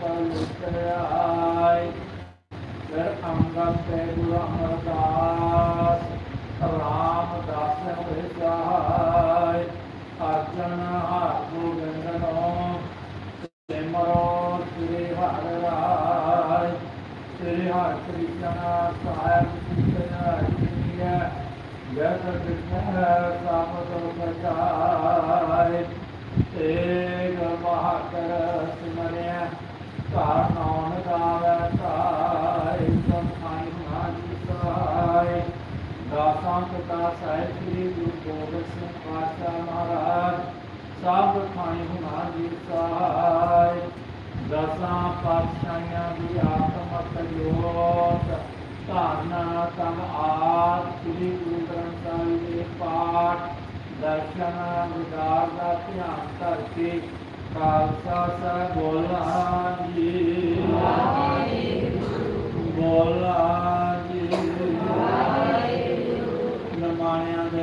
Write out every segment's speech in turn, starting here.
percayai Beranggap tegulah merdas Ram dasnya berjahai Arjana hargu gendano Semaro Sri Harai Sri Hari Krishna Sahib Krishna Kriya Yasa Krishna Samadu Kajai ਸਾਹਿਬ ਸ੍ਰੀ ਗੁਰੂ ਗੋਬਿੰਦ ਸਿੰਘ ਪਾਤਸ਼ਾਹ ਮਹਾਰਾਜ ਸਭ ਖਾਈ ਹੁਨਾ ਜੀ ਸਾਈ ਦਸਾਂ ਪਾਤਸ਼ਾਹਾਂ ਦੀ ਆਤਮਤ ਜੋਤ ਧਾਰਨਾ ਤਮ ਆਦ ਸ੍ਰੀ ਗੁਰੂ ਗ੍ਰੰਥ ਸਾਹਿਬ ਦੇ ਪਾਠ ਦਰਸ਼ਨ ਵਿਦਾਰ ਦਾ ਧਿਆਨ ਕਰਕੇ ਖਾਲਸਾ ਸਾਹਿਬ ਬੋਲਾਂ ਜੀ ਬੋਲਾਂ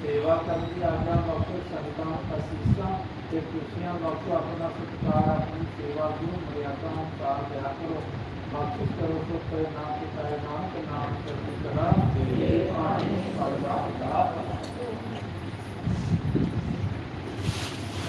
سیوا کرتی آگا بخش سنتاں اسیساں تے خوشیاں بخشو اپنا ستکار اپنی سیوا کو مریادا انسار دیا کرو بخش کرو تو پر نام کے تائے نام کے نام کرتی کرا اللہ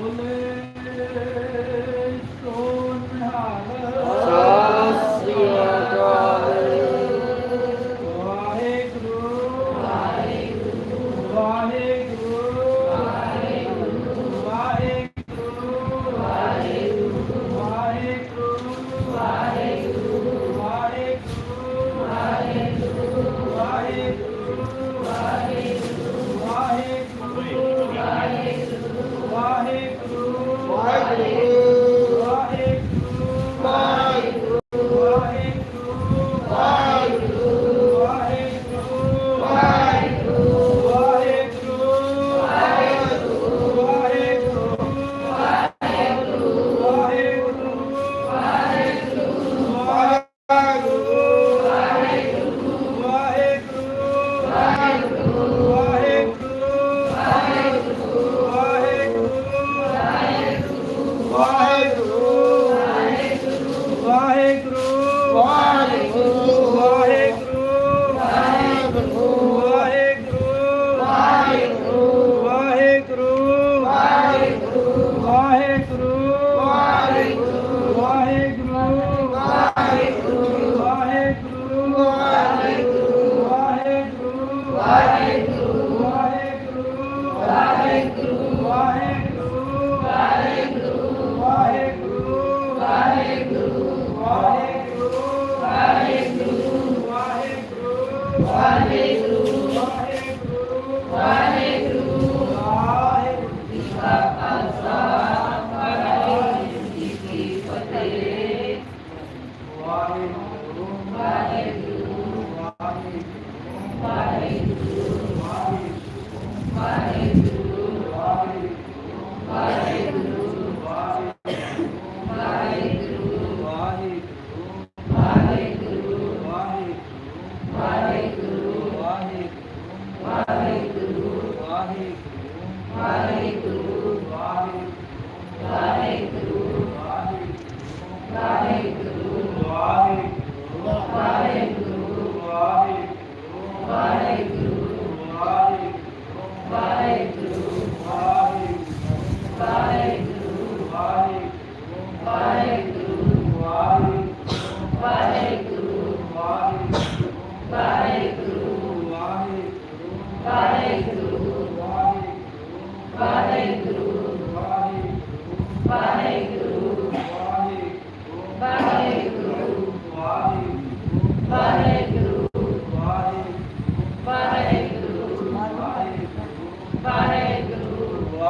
Olé.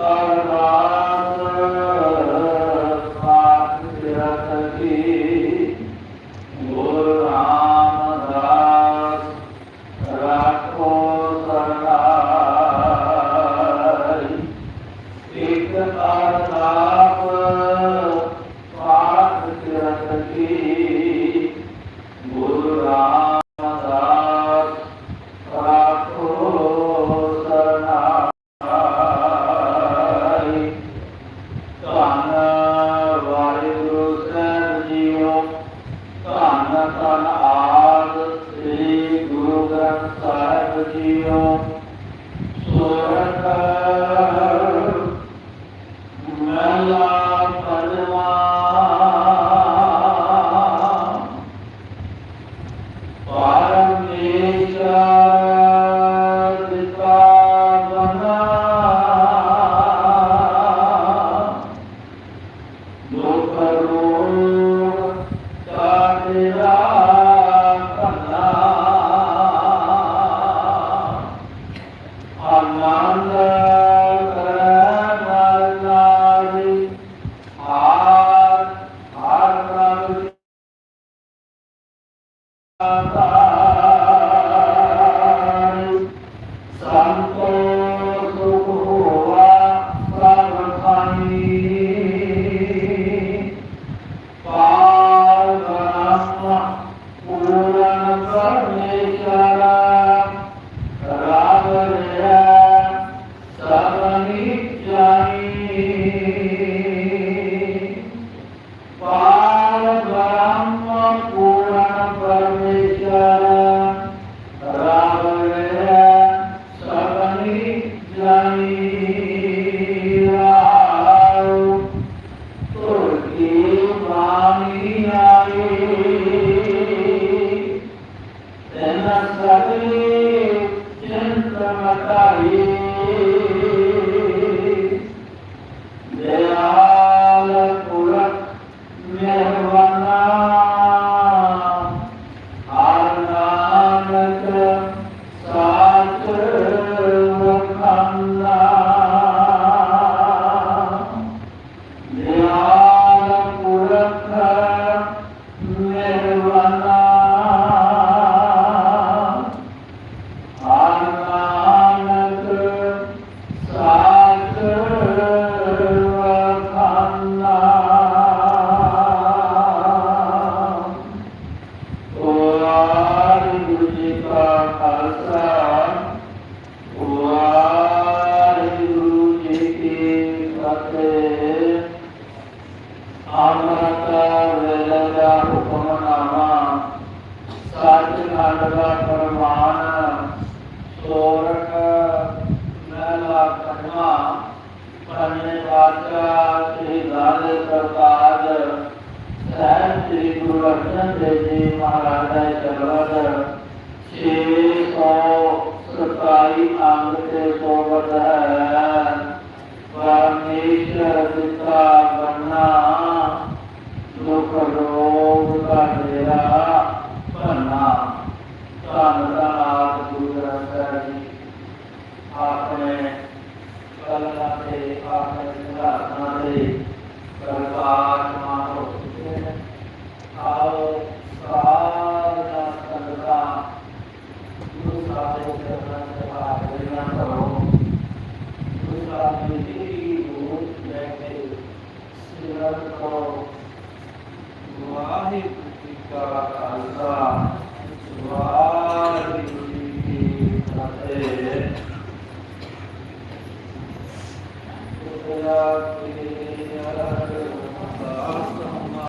are 아. Thank you. ਆਮਰਤ ਵੇਲੇ ਦਾ ਹੁਕਮਨਾਮਾ ਸੱਚ ਖੰਡ ਦਾ ਫਰਮਾਨ ਸੋਰਗ ਮਹਿਲਾ ਕਰਮਾ ਪਰਨੇ ਬਾਦਸ਼ਾਹ ਸ੍ਰੀ ਦਾਦੇ ਪ੍ਰਕਾਸ਼ ਸਹਿਬ ਸ੍ਰੀ ਗੁਰੂ ਅਰਜਨ ਦੇਵ ਜੀ ਮਹਾਰਾਜ ਦਾ ਚਰਨਾਂ 627 ਅੰਗ ਤੇ ਸੋਵਤ ਹੈ